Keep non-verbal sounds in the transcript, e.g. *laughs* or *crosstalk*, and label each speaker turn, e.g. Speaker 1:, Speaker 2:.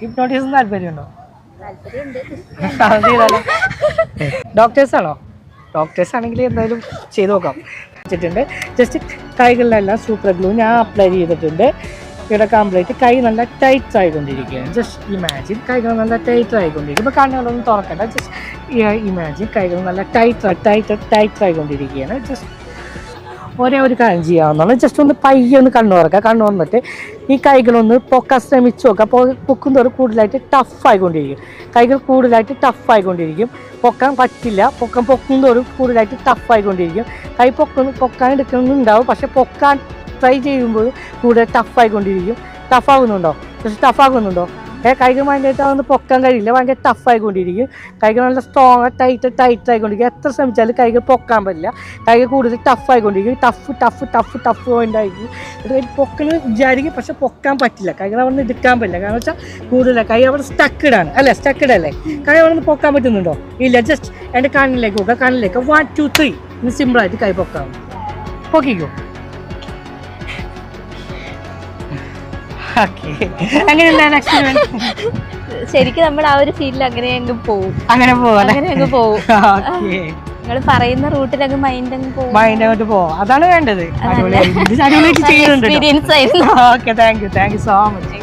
Speaker 1: Hypnotism താല്പര്യമുണ്ട്? Doctors *laughs* ആണോ? Doctors ആണെങ്കിൽ എന്തായാലും ചെയ്ത് നോക്കാം. വെച്ചിട്ടുണ്ട്. ജസ്റ്റ് കൈകളിലെല്ലാം സൂപ്പർ ഗ്ലൂ ഞാൻ അപ്ലൈ ചെയ്തിട്ടുണ്ട്. ഇവിടെ കംപ്ലീറ്റ് കൈ നല്ല ടൈറ്റ് ആയിക്കൊണ്ടിരിക്കുകയാണ്. ജസ്റ്റ് ഇമാജിൻ കൈകൾ നല്ല ടൈറ്റ് ആയിക്കൊണ്ടിരിക്കും. ഇപ്പോൾ കണ്ണുകളൊന്നും തുറക്കണ്ട. ജസ്റ്റ് ഇമാജിൻ കൈകൾ നല്ല ടൈറ്റ് ടൈറ്റ് ടൈറ്റ് ആയിക്കൊണ്ടിരിക്കുകയാണ്. ജസ്റ്റ് ഒരേ ഒരു കാര്യം ചെയ്യാവുന്നതാണ്. ജസ്റ്റ് ഒന്ന് പയ്യെ ഒന്ന് കണ്ണു തുറക്കുക. കണ്ണു വന്നിട്ട് ഈ കൈകളൊന്ന് പൊക്കാൻ ശ്രമിച്ചു നോക്കുക. പൊക്കും തോറും കൂടുതലായിട്ട് ടഫായിക്കൊണ്ടിരിക്കും കൈകൾ കൂടുതലായിട്ട് ടഫായിക്കൊണ്ടിരിക്കും പൊക്കാൻ പറ്റില്ല. പൊക്കം പൊക്കും തോറും കൂടുതലായിട്ട് ടഫായിക്കൊണ്ടിരിക്കും കൈ പൊക്കുന്ന പൊക്കാൻ എടുക്കുന്നുണ്ടാവും. പക്ഷെ പൊക്കാൻ ട്രൈ ചെയ്യുമ്പോൾ കൂടുതൽ ടഫായിക്കൊണ്ടിരിക്കും ടഫാകുന്നുണ്ടോ ടഫാകുന്നുണ്ടോ പക്ഷെ ടഫ് ആകുന്നുണ്ടോ ഏ കൈകൾ ഭയങ്കരമായിട്ട് പൊക്കാൻ കഴിയില്ല. ഭയങ്കര ടഫ് ആയിക്കൊണ്ടിരിക്കും. കൈകൾ നല്ല സ്ട്രോങ് ടൈറ്റ് ടൈറ്റ് ആയിക്കൊണ്ടിരിക്കും. എത്ര ശ്രമിച്ചാലും കൈകൾ പൊക്കാൻ പറ്റില്ല. കൈകൾ കൂടുതൽ ടഫ് ആയിക്കൊണ്ടിരിക്കും. ടഫ് ടഫ് ടഫ് ടഫ് ആയിരിക്കും. എന്നിട്ട് പൊക്കൽ വിചാരിക്കും പക്ഷെ പൊക്കാൻ പറ്റില്ല. കൈകൾ അവിടെ നിന്ന് എടുക്കാൻ പറ്റില്ല. കാരണം വെച്ചാൽ കൂടുതൽ കൈ അവിടെ സ്റ്റക്കിടാണ് അല്ലേ? സ്റ്റക്കഡ് അല്ലേ? കൈ അവിടെ നിന്ന് പൊക്കാൻ പറ്റുന്നുണ്ടോ? ഇല്ല ജസ്റ്റ് എന്റെ കണ്ണിലേക്ക് നോക്കുക കണ്ണിലേക്ക്. വൺ ടു ത്രീ ഇന്ന് സിമ്പിളായിട്ട് കൈ പൊക്കാം. പൊക്കിക്കോ? ഓക്കെ. എങ്ങനെയുണ്ടായിരുന്നു എക്സ്പീരിയൻസ്
Speaker 2: ശരിക്കും നമ്മൾ ആ ഒരു ഫീൽഡിൽ അങ്ങനെ അങ്ങ് പോവും.
Speaker 1: അങ്ങനെ പോവും
Speaker 2: അങ്ങനെ അങ്ങ് പോവും. *laughs* നിങ്ങൾ പറയുന്ന റൂട്ടിൽ അങ്ങ് മൈൻഡ് അങ്ങ് പോവും.
Speaker 1: മൈൻഡ് അങ്ങോട്ട് പോവും. അതാണ് വേണ്ടത്.
Speaker 2: എക്സ്പീരിയൻസ് ആയിരുന്നു.
Speaker 1: Okay thank you thank you so much